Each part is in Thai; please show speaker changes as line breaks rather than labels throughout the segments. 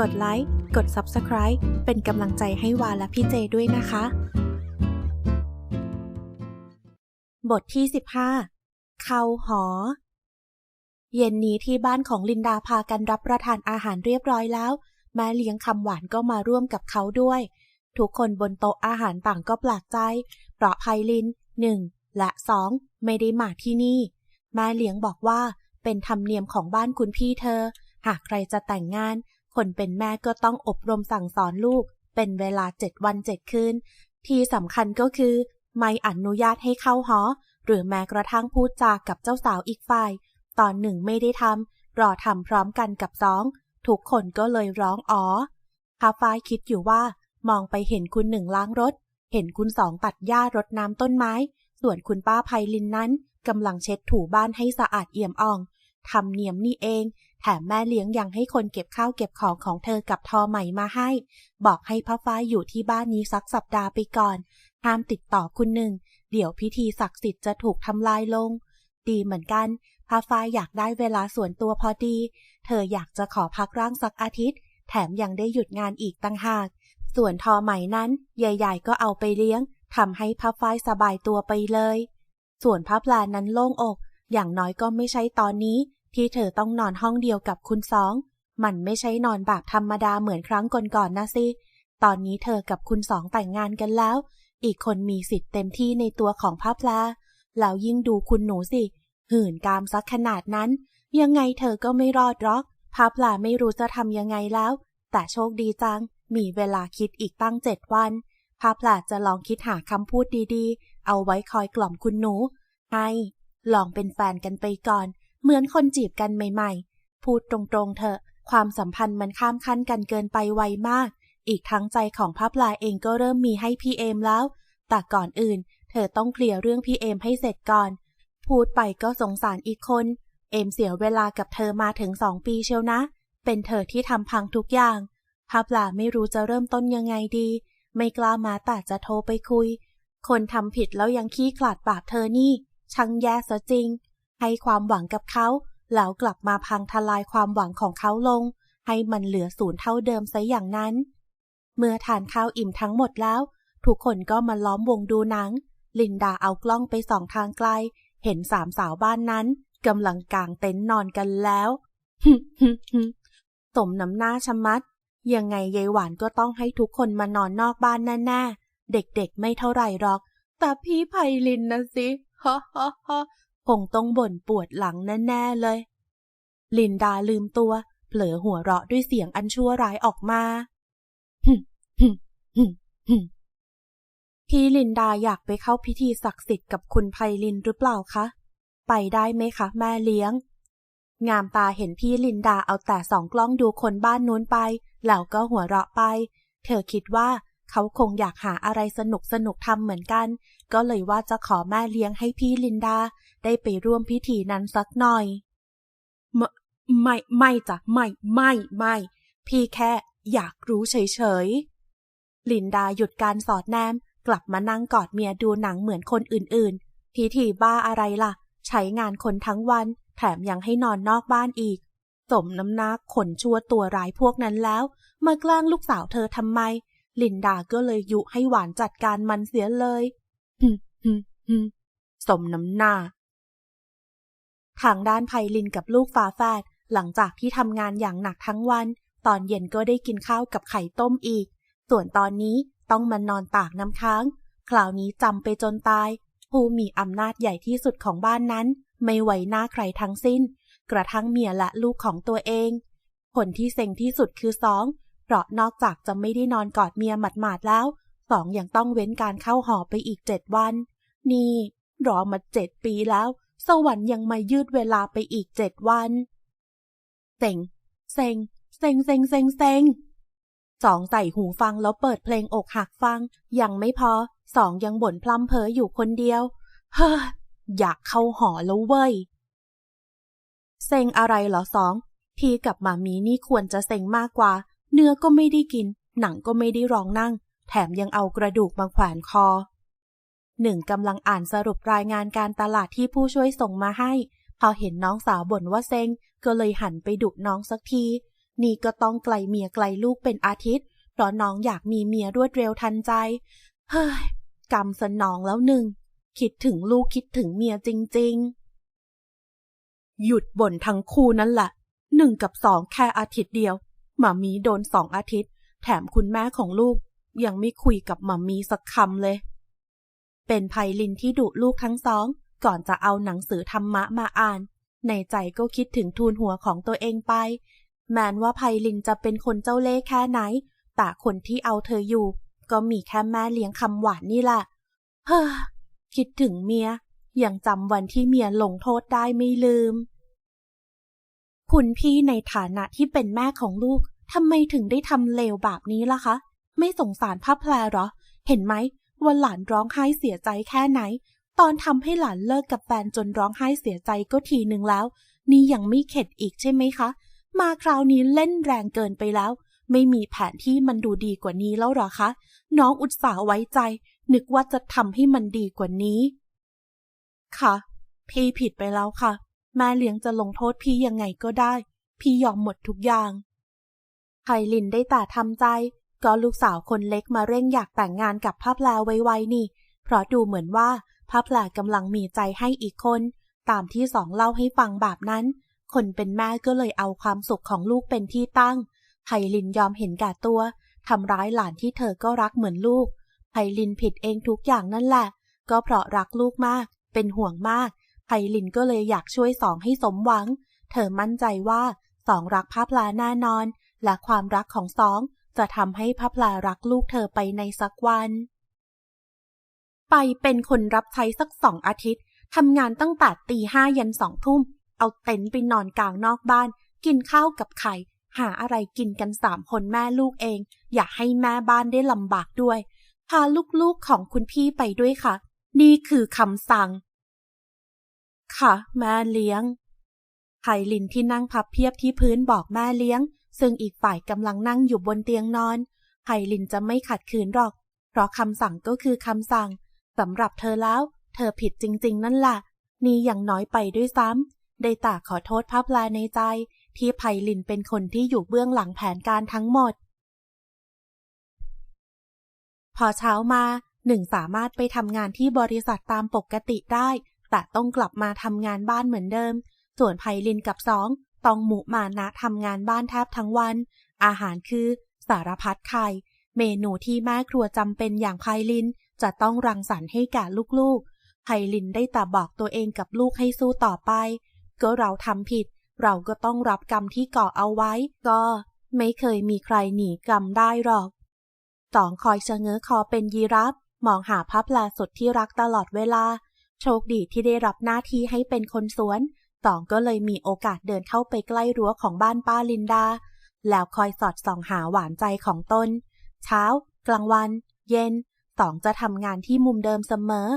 กดไลค์ กด Subscribe เป็นกำลังใจให้วาและพี่เจด้วยนะคะ บทที่ 15 เข้าหอ เย็นนี้ที่บ้านของลินดาพากันรับประทานอาหารเรียบร้อยแล้ว แม่เลี้ยงคำหวานก็มาร่วมกับเขาด้วย ทุกคนบนโต๊ะอาหารต่างก็แปลกใจ เพราะไพลินหนึ่งและสองไม่ได้มาที่นี่ แม่เลี้ยงบอกว่าเป็นธรรมเนียมของบ้านคุณพี่เธอ หากใครจะแต่งงาน คนเป็นแม่ก็ต้องอบรมสั่งสอนลูก เป็นเวลาเจ็ดวันเจ็ดคืน ที่สำคัญก็คือ ไม่อนุญาตให้เข้าหอ หรือแม้กระทั่งพูดจากับเจ้าสาวอีกฝ่าย ตอนหนึ่งไม่ได้ทำรอทำพร้อมกันกับสองทุกคนก็เลยร้องอ๋อพาฟ้ายคิดอยู่ว่า มองไปเห็นคุณหนึ่งล้างรถ เห็นคุณสองตัดหญ้ารดน้ำต้นไม้ ส่วนคุณป้าไพลินนั้นกำลังเช็ดถูบ้านให้สะอาดเอี่ยมอ่อง ทำเนียมนี่เอง แถมแม่เลี้ยงยังให้คนเก็บข้าวเก็บของของเธอกับทอใหม่มาให้ บอกให้พระฟ้าอยู่ที่บ้านนี้สักสัปดาห์ไปก่อน ห้ามติดต่อคุณหนึ่ง เดี๋ยวพิธีศักดิ์สิทธิ์จะถูกทำลายลง ดีเหมือนกันพระฟ้าอยากได้เวลาส่วนตัวพอดี เธออยากจะขอพักร่างสักอาทิตย์ แถมยังได้หยุดงานอีกตั้งหาก ส่วนทอใหม่นั้นใหญ่ๆก็เอาไปเลี้ยงทำให้พระฝ้ายสบายตัวไปเลย ส่วนพระพลานั้นโล่งอก อย่างน้อยก็ไม่ใช่ตอนนี้ที่เธอต้องนอนห้องเดียวกับคุณสอง มันไม่ใช่นอนแบบธรรมดาเหมือนครั้งก่อนๆนนะสิ ตอนนี้เธอกับคุณสองแต่งงานกันแล้ว อีกคนมีสิทธิ์เต็มที่ในตัวของพระพลา แล้วยิ่งดูคุณหนูสิ หื่นกามซักขนาดนั้น ยังไงเธอก็ไม่รอดหรอกพระพลาไม่รู้จะทำยังไงแล้ว แต่โชคดีจัง มีเวลาคิดอีกตั้งเจ็ดวันพระพลาจะลองคิดหาคำพูดดีๆ เอาไว้คอยกล่อมคุณหนู ให้ ลองเป็นแฟนกันไปก่อน เหมือนคนจีบกันใหม่ ๆ พูดตรงๆเถอะ ความสัมพันธ์มันข้ามขั้นกันเกินไปไวมาก อีกทั้งใจของพระพลาเองก็เริ่มมีให้พี่เอมแล้ว แต่ก่อนอื่น เธอต้องเคลียร์เรื่องพี่เอมให้เสร็จก่อน พูดไปก็สงสารอีกคน เอมเสียเวลากับเธอมาถึงสองปีเชียวนะ เป็นเธอที่ทำพังทุกอย่างพระพลาไม่รู้จะเริ่มต้นยังไงดี ไม่กล้ามาแต่จะโทรไปคุย คนทำผิดแล้วยังขี้ขลาดปากเธอนี่ ช่างแย่ซะจริง ให้ความหวังกับเขาแล้วกลับมาพังทลายความหวังของเขาลง ให้มันเหลือศูนย์เท่าเดิมซะอย่างนั้น เมื่อทานข้าวอิ่มทั้งหมดแล้ว ทุกคนก็มาล้อมวงดูหนัง ลินดาเอากล้องไปส่องทางไกล เห็นสามสาวบ้านนั้นกำลังกางเต็นท์นอนกันแล้วสมน้ำหน้าชะมัด ยังไงยายหวานก็ต้องให้ทุกคนมานอนนอกบ้านแน่ๆ เด็กๆไม่เท่าไหร่หรอก แต่พี่ไพลินนะสิ ฮ่าฮ่าฮ่าคงต้องบ่นปวดหลังแน่ๆเลย ลินดาลืมตัว เผลอหัวเราะด้วยเสียงอันชั่วร้ายออกมาพี่ลินดาอยากไปเข้าพิธีศักดิ์สิทธิ์กับคุณไพลินหรือเปล่าคะ ไปได้ไหมคะ แม่เลี้ยง งามตาเห็นพี่ลินดาเอาแต่สองกล้องดูคนบ้านนู้นไป แล้วก็หัวเราะไป เธอคิดว่า เขาคงอยากหาอะไรสนุกสนุกทำเหมือนกัน ก็เลยว่าจะขอแม่เลี้ยงให้พี่ลินดา ได้ไปร่วมพิธีนั้นสักหน่อย ไม่ไม่ไมจ้ะไม่ไม่ไม่ พี่แค่อยากรู้เฉยๆ ลินดาหยุดการสอดแนม กลับมานั่งกอดเมียดูหนังเหมือนคนอื่นๆ พิธีบ้าอะไรล่ะ ใช้งานคนทั้งวัน แถมยังให้นอนนอกบ้านอีกสมน้ำหน้าขนชั่วตัวร้ายพวกนั้นแล้ว มาแกล้งลูกสาวเธอทำไม ลินดาก็เลยยุให้หวานจัดการมันเสียเลยฮึฮึฮึสมน้ำหน้า ทางด้านไพลินกับลูกฝาแฝดหลังจากที่ทำงานอย่างหนักทั้งวัน ตอนเย็นก็ได้กินข้าวกับไข่ต้มอีก ส่วนตอนนี้ต้องมานอนตากน้ำค้าง คราวนี้จำไปจนตาย ผู้มีอำนาจใหญ่ที่สุดของบ้านนั้น ไม่ไหวหน้าใครทั้งสิ้น กระทั่งเมียและลูกของตัวเอง คนที่เซ็งที่สุดคือสอง เพราะนอกจากจะไม่ได้นอนกอดเมียหมาดๆแล้วสองยังต้องเว้นการเข้าหอไปอีกเจ็ดวัน นี่รอมาเจ็ดปีแล้ว สวรรค์ยังมายืดเวลาไปอีกเจ็ดวันเซ็งเซ็งเซ็งเซ็งเซ็งเซ็งสองใส่หูฟังแล้วเปิดเพลงอกหักฟัง ยังไม่พอสองยังบ่นพล่ำเพออยู่คนเดียว เฮ้ออยากเข้าหอแล้วเว้ยเซ็งอะไรเหรอสอง พี่กับมามีนี่ควรจะเซ็งมากกว่า เนื้อก็ไม่ได้กิน หนังก็ไม่ได้รองนั่ง แถมยังเอากระดูกมาแขวนคอหนึ่งกำลังอ่านสรุปรายงานการตลาดที่ผู้ช่วยส่งมาให้ พอเห็นน้องสาวบ่นว่าเซ็ง ก็เลยหันไปดุน้องสักที นี่ก็ต้องไกลเมียไกลลูกเป็นอาทิตย์ เพราะน้องอยากมีเมียรวดเร็วทันใจ เฮ้ย กรรมสนองแล้วหนึ่ง คิดถึงลูกคิดถึงเมียจริง ๆ หยุดบ่นทั้งคู่นั่นแหละหนึ่งกับสองแค่อาทิตย์เดียว หมามีโดนสองอาทิตย์ แถมคุณแม่ของลูก ยังไม่คุยกับหมามีสักคำเลย เป็นไพลินที่ดุลูกทั้งสอง ก่อนจะเอาหนังสือธรรมะมาอ่าน ในใจก็คิดถึงทูนหัวของตัวเองไป แม้นว่าไพลินจะเป็นคนเจ้าเล่ห์แค่ไหน แต่คนที่เอาเธออยู่ ก็มีแค่แม่เลี้ยงคำหวานนี่แหละ เฮ้อคิดถึงเมียยังจำวันที่เมียลงโทษได้ไม่ลืม คุณพี่ในฐานะที่เป็นแม่ของลูกทำไมถึงได้ทำเลวแบบนี้ล่ะคะ ไม่สงสารพระแพรหรอ เห็นไหมว่าหลานร้องไห้เสียใจแค่ไหน ตอนทำให้หลานเลิกกับแฟนจนร้องไห้เสียใจก็ทีหนึ่งแล้ว นี่ยังไม่เข็ดอีกใช่ไหมคะ มาคราวนี้เล่นแรงเกินไปแล้ว ไม่มีแผนที่มันดูดีกว่านี้แล้วหรอคะ น้องอุตส่าห์ไว้ใจ นึกว่าจะทำให้มันดีกว่านี้ ค่ะ พี่ผิดไปแล้วค่ะ แม่เลี้ยงจะลงโทษพี่ยังไงก็ได้ พี่ยอมหมดทุกอย่างไพลินได้แต่ทำใจ ก็ลูกสาวคนเล็กมาเร่งอยากแต่งงานกับพ่อแพลไวๆนี่ เพราะดูเหมือนว่าพ่อแพลกำลังมีใจให้อีกคน ตามที่สองเล่าให้ฟังแบบนั้น คนเป็นแม่ก็เลยเอาความสุขของลูกเป็นที่ตั้งไพลินยอมเห็นแก่ตัวทำร้ายหลานที่เธอก็รักเหมือนลูกไพลินผิดเองทุกอย่างนั่นแหละ ก็เพราะรักลูกมาก เป็นห่วงมาก ไพลินก็เลยอยากช่วยสองให้สมหวัง เธอมั่นใจว่าสองรักพระพลาแน่นอน และความรักของสองจะทำให้พระพลารักลูกเธอไปในสักวัน ไปเป็นคนรับใช้สักสองอาทิตย์ทำงานตั้งแต่ตีห้ายันสองทุ่ม เอาเต็นท์ไปนอนกลางนอกบ้าน กินข้าวกับไข่หาอะไรกินกันสามคนแม่ลูกเอง อย่าให้แม่บ้านได้ลำบากด้วย พาลูกๆของคุณพี่ไปด้วยค่ะ นี่คือคำสั่ง ค่ะ แม่เลี้ยงไพลินที่นั่งพับเพียบที่พื้นบอกแม่เลี้ยง ซึ่งอีกฝ่ายกำลังนั่งอยู่บนเตียงนอนไพลินจะไม่ขัดขืนหรอก เพราะคำสั่งก็คือคำสั่งสำหรับเธอแล้ว เธอผิดจริง ๆ นั่นแหละนี่ยังน้อยไปด้วยซ้ำได้แต่ขอโทษพับลาในใจ ที่ไพลินเป็นคนที่อยู่เบื้องหลังแผนการทั้งหมด พอเช้ามาหนึ่งสามารถไปทำงานที่บริษัทตามปกติได้ แต่ต้องกลับมาทำงานบ้านเหมือนเดิม ส่วนไพลินกับสองต้องหมุมานะทำงานบ้านแทบทั้งวัน อาหารคือสารพัดไข่ เมนูที่แม่ครัวจำเป็นอย่างไพลินจะต้องรังสรรค์ให้แก่ลูกๆ ไพลินได้แต่บอกตัวเองกับลูกให้สู้ต่อไป ก็เราทำผิด เราก็ต้องรับกรรมที่ก่อเอาไว้ ก็ไม่เคยมีใครหนีกรรมได้หรอกสองคอยเชงเง้อคอเป็นยีรับมองหาพับลาสุดที่รักตลอดเวลา โชคดีที่ได้รับหน้าที่ให้เป็นคนสวนสองก็เลยมีโอกาสเดินเข้าไปใกล้รั้วของบ้านป้าลินดา แล้วคอยสอดส่องหาหวานใจของตน เช้า กลางวัน เย็นสองจะทำงานที่มุมเดิมเสมอ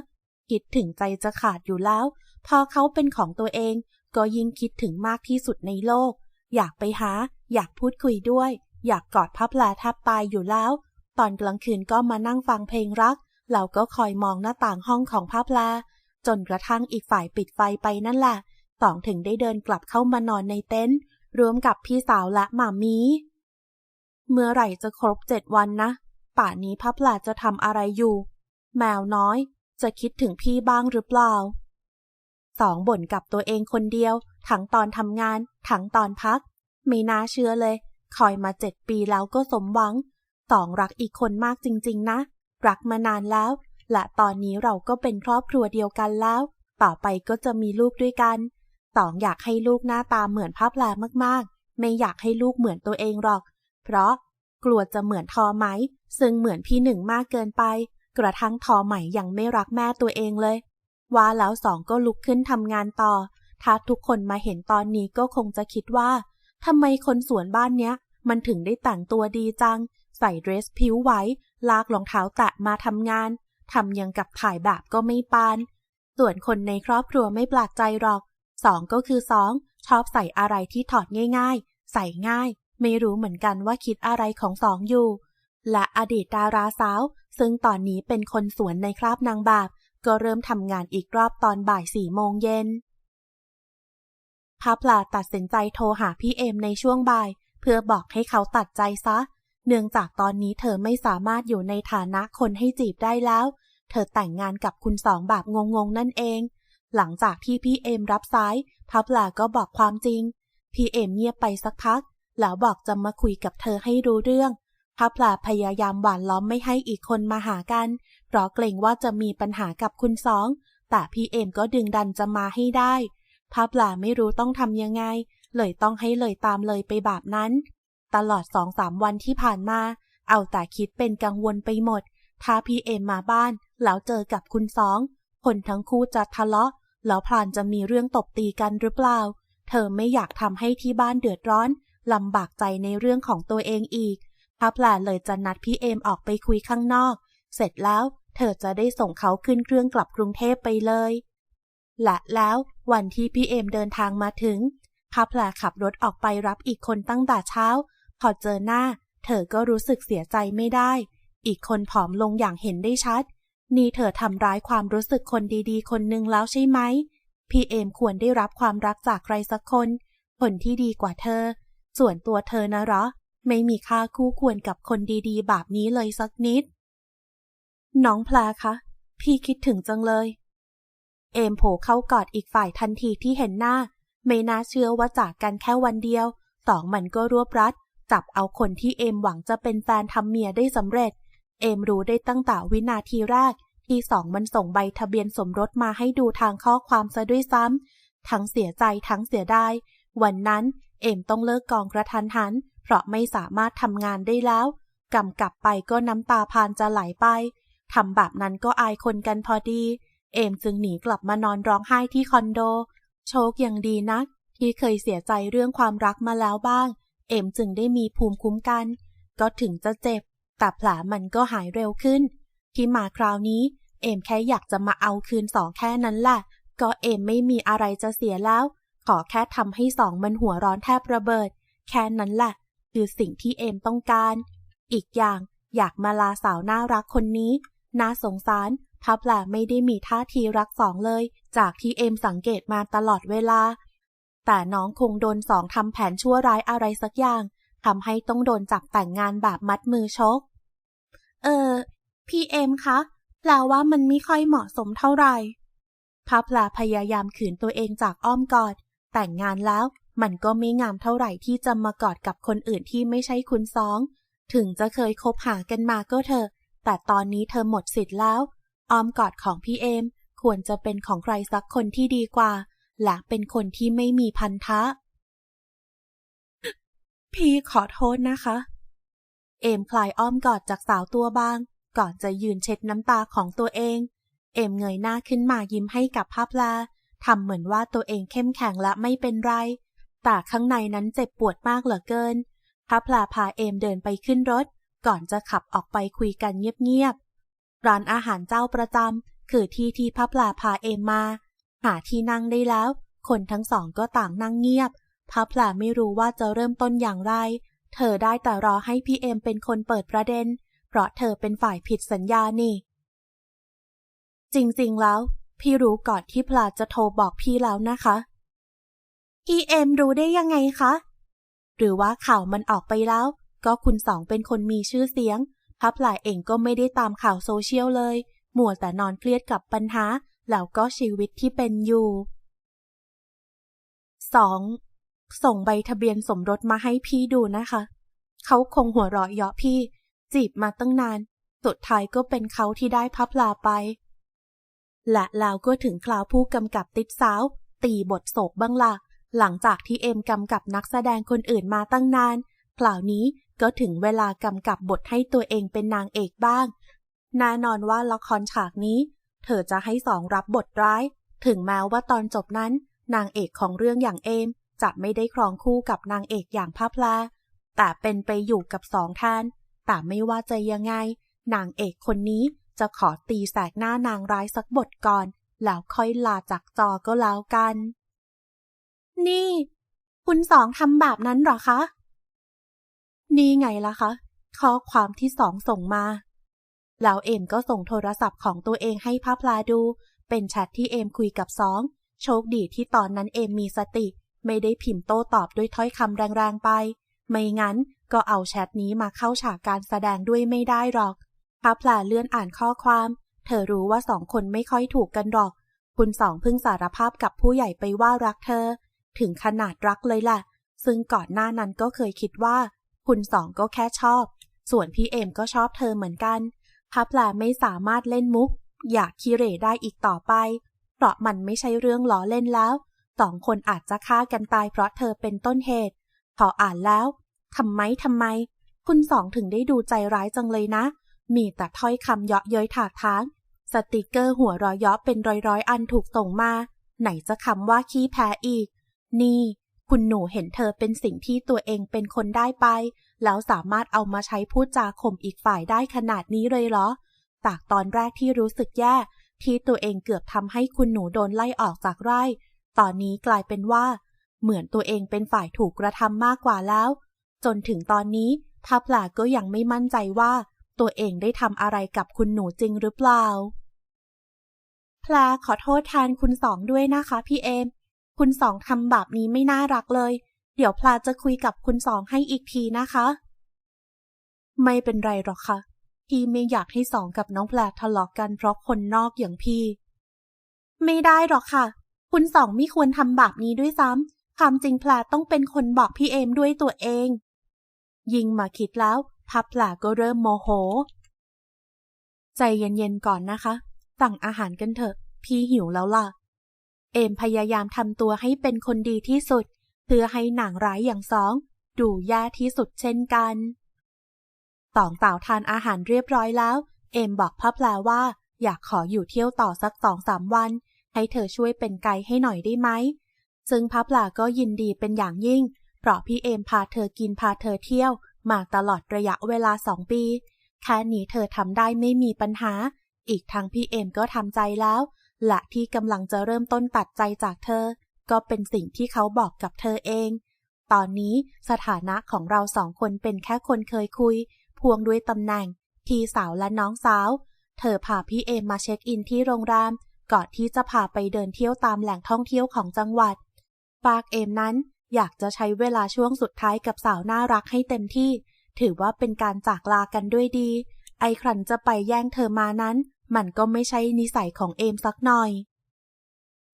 คิดถึงใจจะขาดอยู่แล้ว พอเขาเป็นของตัวเอง ก็ยิ่งคิดถึงมากที่สุดในโลก อยากไปหา อยากพูดคุยด้วย อยากกอดพับลาแทบตายอยู่แล้ว ตอนกลางคืนก็มานั่งฟังเพลงรักเราก็คอยมองหน้าต่างห้องของพับลา จนกระทั่งอีกฝ่ายปิดไฟไปนั่นแหละสองถึงได้เดินกลับเข้ามานอนในเต็นท์รวมกับพี่สาวและหมามี เมื่อไหร่จะครบเจ็ดวันนะ ป่านนี้พับลาจะทำอะไรอยู่ แมวน้อยจะคิดถึงพี่บ้างหรือเปล่าสองบ่นกับตัวเองคนเดียว ทั้งตอนทำงาน ทั้งตอนพัก ไม่น่าเชื่อเลย คอยมาเจ็ดปีแล้วก็สมหวังสองรักอีกคนมากจริง ๆ นะ รักมานานแล้ว และตอนนี้เราก็เป็นครอบครัวเดียวกันแล้ว ต่อไปก็จะมีลูกด้วยกันสองอยากให้ลูกหน้าตาเหมือนพับลามากๆ ไม่อยากให้ลูกเหมือนตัวเองหรอก เพราะกลัวจะเหมือนทอไหม ซึ่งเหมือนพี่หนึ่งมากเกินไป กระทั่งทอไหมยังไม่รักแม่ตัวเองเลย ว่าแล้วสองก็ลุกขึ้นทำงานต่อ ถ้าทุกคนมาเห็นตอนนี้ก็คงจะคิดว่าทำไมคนสวนบ้านเนี้ย มันถึงได้แต่งตัวดีจัง ใส่เดรสผิวไหวลากรองเท้าแตะมาทำงาน ทำยังกับถ่ายแบบก็ไม่ปาน ส่วนคนในครอบครัวไม่แปลกใจหรอกสองก็คือสองชอบใส่อะไรที่ถอดง่าย ๆ ใส่ง่าย ไม่รู้เหมือนกันว่าคิดอะไรของสองอยู่ และอดีตดาราสาว ซึ่งตอนนี้เป็นคนสวนในคราบนางแบบก็เริ่มทำงานอีกรอบตอนบ่ายสี่โมงเย็นพาพลาตัดสินใจโทรหาพี่เอมในช่วงบ่าย เพื่อบอกให้เขาตัดใจซะ เนื่องจากตอนนี้เธอไม่สามารถอยู่ในฐานะคนให้จีบได้แล้ว เธอแต่งงานกับคุณสองแบบงงๆนั่นเอง หลังจากที่พี่เอมรับสาย พับลาก็บอกความจริง พี่เอมเงียบไปสักพัก แล้วบอกจะมาคุยกับเธอให้รู้เรื่อง พับลาพยายามหวานล้อมไม่ให้อีกคนมาหากัน เพราะเกรงว่าจะมีปัญหากับคุณสอง แต่พี่เอมก็ดึงดันจะมาให้ได้ พับลาไม่รู้ต้องทำยังไง เลยต้องให้เลยตามเลยไปแบบนั้น ตลอดสองสามวันที่ผ่านมา เอาแต่คิดเป็นกังวลไปหมด ถ้าพี่เอ็มมาบ้าน แล้วเจอกับคุณสอง คนทั้งคู่จะทะเลาะ แล้วพลานจะมีเรื่องตบตีกันหรือเปล่า เธอไม่อยากทำให้ที่บ้านเดือดร้อนลำบากใจในเรื่องของตัวเองอีกพับลาเลยจะนัดพี่เอมออกไปคุยข้างนอก เสร็จแล้วเธอจะได้ส่งเขาขึ้นเครื่องกลับกรุงเทพไปเลย และแล้ววันที่พี่เอมเดินทางมาถึงพับลาขับรถออกไปรับอีกคนตั้งแต่เช้า พอเจอหน้า เธอก็รู้สึกเสียใจไม่ได้ อีกคนผอมลงอย่างเห็นได้ชัด นี่เธอทำร้ายความรู้สึกคนดีๆ คนหนึ่งแล้วใช่ไหม พี่เอมควรได้รับความรักจากใครสักคน คนที่ดีกว่าเธอ ส่วนตัวเธอนะหรอ ไม่มีค่าคู่ควรกับคนดีๆ แบบนี้เลยสักนิด น้องพลาคะ พี่คิดถึงจังเลย เอมโผเข้ากอดอีกฝ่ายทันทีที่เห็นหน้า ไม่น่าเชื่อว่าจากกันแค่วันเดียวสองมันก็รวบรัด จับเอาคนที่เอมหวังจะเป็นแฟนทำเมียได้สำเร็จ เอมรู้ได้ตั้งแต่วินาทีแรก ที่สองมันส่งใบทะเบียนสมรสมาให้ดูทางข้อความซะด้วยซ้ำทั้งเสียใจทั้งเสียดายวันนั้นเอมต้องเลิกกองกระทันหัน เพราะไม่สามารถทำงานได้แล้วกำกับไปก็น้ำตาพานจะไหลไปทำแบบนั้นก็อายคนกันพอดี เอมจึงหนีกลับมานอนร้องไห้ที่คอนโด โชคยังดีนัก ที่เคยเสียใจเรื่องความรักมาแล้วบ้าง เอ็มจึงได้มีภูมิคุ้มกัน ก็ถึงจะเจ็บ แต่แผลมันก็หายเร็วขึ้น ที่มาคราวนี้ เอ็มแค่อยากจะมาเอาคืนสองแค่นั้นแหละก็เอ็มไม่มีอะไรจะเสียแล้ว ขอแค่ทำให้สองมันหัวร้อนแทบระเบิด แค่นั้นแหละ คือสิ่งที่เอ็มต้องการ อีกอย่างอยากมาลาสาวน่ารักคนนี้น่าสงสารพับแหละไม่ได้มีท่าทีรักสองเลย จากที่เอ็มสังเกตมาตลอดเวลา แต่น้องคงโดนสองทำแผนชั่วร้ายอะไรสักอย่างทำให้ต้องโดนจับแต่งงานแบบมัดมือชก เออ พี่เอมคะแปลว่ามันไม่ค่อยเหมาะสมเท่าไหร่พับลาพยายามขืนตัวเองจากอ้อมกอด แต่งงานแล้วมันก็ไม่งามเท่าไหร่ที่จะมากอดกับคนอื่นที่ไม่ใช่คุณสอง ถึงจะเคยคบหากันมาก็เถอะ แต่ตอนนี้เธอหมดสิทธิ์แล้ว อ้อมกอดของพี่เอม ควรจะเป็นของใครสักคนที่ดีกว่า และเป็นคนที่ไม่มีพันธะ พี่ขอโทษนะคะ เอมคลายอ้อมกอดจากสาวตัวบาง ก่อนจะยืนเช็ดน้ำตาของตัวเอง เอมเงยหน้าขึ้นมายิ้มให้กับภาพลาทำเหมือนว่าตัวเองเข้มแข็งและไม่เป็นไร แต่ข้างในนั้นเจ็บปวดมากเหลือเกินพระพลาพาเอมเดินไปขึ้นรถ ก่อนจะขับออกไปคุยกันเงียบๆ ร้านอาหารเจ้าประจำคือที่ที่พระพลาพาเอมมา หาที่นั่งได้แล้ว คนทั้งสองก็ต่างนั่งเงียบพระพลาไม่รู้ว่าจะเริ่มต้นอย่างไร เธอได้แต่รอให้พี่เอ็มเป็นคนเปิดประเด็น เพราะเธอเป็นฝ่ายผิดสัญญานี่ จริงๆแล้ว พี่รู้ก่อนที่พลาจะโทรบอกพี่แล้วนะคะ พี่เอ็มรู้ได้ยังไงคะ หรือว่าข่าวมันออกไปแล้ว ก็คุณสองเป็นคนมีชื่อเสียงพับหลายเองก็ไม่ได้ตามข่าวโซเชียลเลยมัวแต่นอนเครียดกับปัญหา แล้วก็ชีวิตที่เป็นอยู่ 2. ส่งใบทะเบียนสมรสมาให้พี่ดูนะคะ เขาคงหัวเราะเยาะพี่ จีบมาตั้งนาน สุดท้ายก็เป็นเขาที่ได้พับลาไป และแล้วก็ถึงคราวผู้กำกับติดสาว ตีบทโศกบ้างละ่ะ หลังจากที่เอ็มกำกับนักแสดงคนอื่นมาตั้งนานกล่าวนี้ก็ถึงเวลากำกับบทให้ตัวเองเป็นนางเอกบ้างแน่นอนว่าละครฉากนี้ เธอจะให้สองรับบทร้าย ถึงแม้ว่าตอนจบนั้น นางเอกของเรื่องอย่างเอม จะไม่ได้ครองคู่กับนางเอกอย่างพระพลา แต่เป็นไปอยู่กับสองท่าน แต่ไม่ว่าจะยังไง นางเอกคนนี้จะขอตีแสกหน้านางร้ายสักบทก่อน แล้วค่อยลาจากจอก็แล้วกัน นี่ คุณสองทำแบบนั้นหรอคะ นี่ไงล่ะคะ ข้อความที่สองส่งมา แล้วเอมก็ส่งโทรศัพท์ของตัวเองให้พระพลาดู เป็นแชทที่เอมคุยกับสอง โชคดีที่ตอนนั้นเอมมีสติ ไม่ได้พิมพ์โต้ตอบด้วยถ้อยคำแรงๆไป ไม่งั้นก็เอาแชทนี้มาเข้าฉากการแสดงด้วยไม่ได้หรอกพับแผลเลื่อนอ่านข้อความ เธอรู้ว่าสองคนไม่ค่อยถูกกันหรอก คุณสองเพิ่งสารภาพกับผู้ใหญ่ไปว่ารักเธอ ถึงขนาดรักเลยแหละซึ่งก่อนหน้านั้นก็เคยคิดว่า คุณสองก็แค่ชอบ ส่วนพี่เอมก็ชอบเธอเหมือนกัน พับแผลไม่สามารถเล่นมุก อยากคิเรได้อีกต่อไป เพราะมันไม่ใช่เรื่องล้อเล่นแล้วสองคนอาจจะฆ่ากันตายเพราะเธอเป็นต้นเหตุ พออ่านแล้วทำไมทำไม คุณสองถึงได้ดูใจร้ายจังเลยนะ มีแต่ถ้อยคำเยาะเย้ยถากทาง สติกเกอร์หัวรอยเยาะเป็นร้อยๆ อันถูกส่งมา ไหนจะคำว่าขี้แพ้อีก นี่ คุณหนูเห็นเธอเป็นสิ่งที่ตัวเองเป็นคนได้ไป แล้วสามารถเอามาใช้พูดจาข่มอีกฝ่ายได้ขนาดนี้เลยเหรอ จากตอนแรกที่รู้สึกแย่ ที่ตัวเองเกือบทำให้คุณหนูโดนไล่ออกจากไร่ ตอนนี้กลายเป็นว่า เหมือนตัวเองเป็นฝ่ายถูกกระทำมากกว่าแล้ว จนถึงตอนนี้ทับหลาก็ยังไม่มั่นใจว่า ตัวเองได้ทำอะไรกับคุณหนูจริงหรือเปล่าพลาขอโทษแทนคุณสองด้วยนะคะพี่เอม คุณสองทำแบบนี้ไม่น่ารักเลย เดี๋ยวพลาจะคุยกับคุณสองให้อีกทีนะคะ ไม่เป็นไรหรอกค่ะ พี่ไม่อยากให้สองกับน้องพลาทะเลาะกกันเพราะคนนอกอย่างพี่ ไม่ได้หรอกค่ะ คุณสองไม่ควรทำแบบนี้ด้วยซ้ำความจริงพลาต้องเป็นคนบอกพี่เอมด้วยตัวเอง ยิ่งมาคิดแล้วพับหลาก็เริ่มโมโห ใจเย็นๆก่อนนะคะ สั่งอาหารกันเถอะ พี่หิวแล้วล่ะ เอมพยายามทำตัวให้เป็นคนดีที่สุด พื่อให้หนังร้ายอย่างสอง ดูแย่ที่สุดเช่นกันสองสาวทานอาหารเรียบร้อยแล้ว เอมบอกพับแลว่า อยากขออยู่เที่ยวต่อสักสองสามวัน ให้เธอช่วยเป็นไกด์ให้หน่อยได้ไหม ซึ่งพับลาก็ยินดีเป็นอย่างยิ่ง เพราะพี่เอมพาเธอกินพาเธอเที่ยว มาตลอดระยะเวลาสองปี แค่นี้เธอทำได้ไม่มีปัญหา อีกทั้งพี่เอมก็ทำใจแล้ว และที่กำลังจะเริ่มต้นตัดใจจากเธอ ก็เป็นสิ่งที่เขาบอกกับเธอเอง ตอนนี้สถานะของเราสองคนเป็นแค่คนเคยคุย พวงด้วยตำแหน่ง พี่สาวและน้องสาว เธอพาพี่เอมมาเช็คอินที่โรงแรม ก่อนที่จะพาไปเดินเที่ยวตามแหล่งท่องเที่ยวของจังหวัดฝากเอมนั้นอยากจะใช้เวลาช่วงสุดท้ายกับสาวน่ารักให้เต็มที่ ถือว่าเป็นการจากลากันด้วยดี ไอครันจะไปแย่งเธอมานั้น มันก็ไม่ใช่นิสัยของเอมสักหน่อย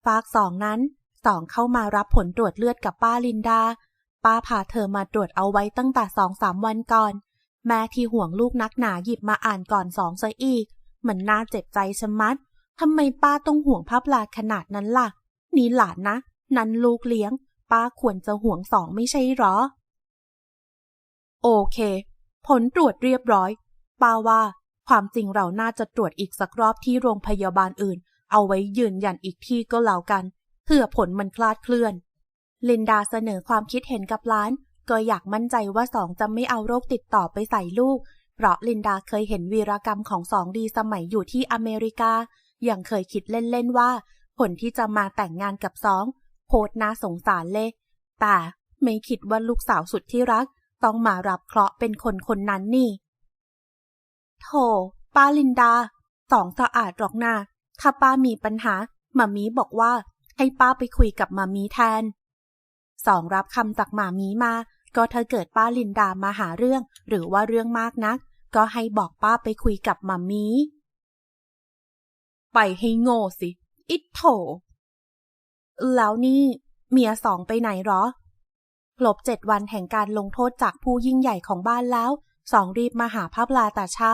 ฟากสองนั้น สองเข้ามารับผลตรวจเลือดกับป้าลินดา ป้าพาเธอมาตรวจเอาไว้ตั้งแต่สองสามวันก่อน แม่ที่ห่วงลูกนักหนาหยิบมาอ่านก่อนสองซะอีกมันน่าเจ็บใจชะมัดทำไมป้าต้องห่วงภาพลาขนาดนั้นล่ะ นี่หลานนะ นั้นลูกเลี้ยง ป้าควรจะห่วงสองไม่ใช่หรอ โอเค ผลตรวจเรียบร้อย ป้าว่า ความจริงเราน่าจะตรวจอีกสักรอบที่โรงพยาบาลอื่น เอาไว้ยืนยันอีกที่ก็แล้วกัน เพื่อผลมันคลาดเคลื่อน ลินดาเสนอความคิดเห็นกับล้าน ก็อยากมั่นใจว่าสองจะไม่เอาโรคติดต่อไปใส่ลูก เพราะลินดาเคยเห็นวีรกรรมของสองดีสมัยอยู่ที่อเมริกายังเคยคิดเล่นๆว่า ผลที่จะมาแต่งงานกับสองโพสน่าสงสารเลย แต่ไม่คิดว่าลูกสาวสุดที่รัก ต้องมารับเคราะห์เป็นคนคนนั้นนี่ โธ่ป้าลินดา สองสะอาดหรอกนาถ้าป้ามีปัญหามามีบอกว่า ให้ป้าไปคุยกับมามีแทนสองรับคำจากมามีมา ก็เธอเกิดป้าลินดามาหาเรื่อง หรือว่าเรื่องมากนัก ก็ให้บอกป้าไปคุยกับมามี ไปให้โง่สิ อิทโถ แล้วนี่ เมียสองไปไหนหรอหลบเจ็ดวันแห่งการลงโทษจากผู้ยิ่งใหญ่ของบ้านแล้ว สองรีบมาหาพระปลาแต่เช้า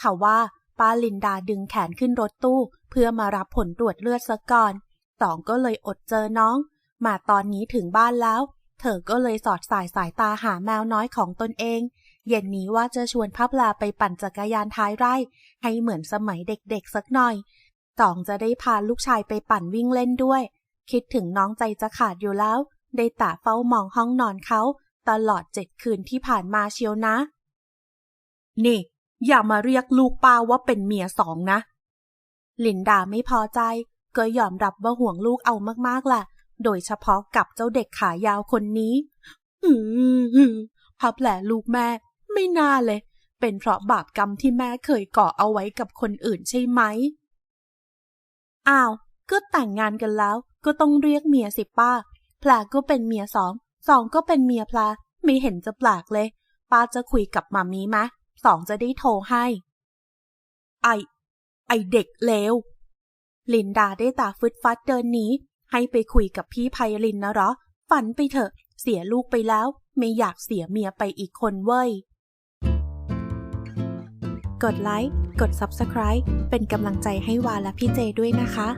ถาว่าป้าลินดาดึงแขนขึ้นรถตู้ เพื่อมารับผลตรวจเลือดซะก่อน สองก็เลยอดเจอน้อง มาตอนนี้ถึงบ้านแล้ว เธอก็เลยสอดสายสายตาหาแมวน้อยของตนเอง เย็นนี้ว่าจะชวนพับลาไปปั่นจักรยานท้ายไร่ ให้เหมือนสมัยเด็กๆสักหน่อยสองจะได้พาลูกชายไปปั่นวิ่งเล่นด้วย คิดถึงน้องใจจะขาดอยู่แล้ว ได้แต่เฝ้ามองห้องนอนเขา ตลอดเจ็ดคืนที่ผ่านมาเชียวนะ นี่ อย่ามาเรียกลูกป้าว่าเป็นเมียสองนะลินดาไม่พอใจ ก็ยอมรับว่าห่วงลูกเอามากๆแหละโดยเฉพาะกับเจ้าเด็กขายาวคนนี้ อือพับแผลลูกแม่ ไม่น่าเลย เป็นเพราะบาปกรรมที่แม่เคยก่อเอาไว้กับคนอื่นใช่ไหม อ้าว ก็แต่งงานกันแล้ว ก็ต้องเรียกเมียสิป้าพลาก็เป็นเมียสอง สองก็เป็นเมียพลา ไม่เห็นจะแปลกเลย ป้าจะคุยกับมามีมะ สองจะได้โทรให้ ไอ ไอเด็กเลว ลินดาได้ตาฟึดฟัดเดินหนีให้ไปคุยกับพี่ไพลินนะหรอ ฝันไปเถอะ เสียลูกไปแล้ว ไม่อยากเสียเมียไปอีกคนเว้ย กดไลค์ กด Subscribe เป็นกำลังใจให้วาและพี่เจด้วยนะคะ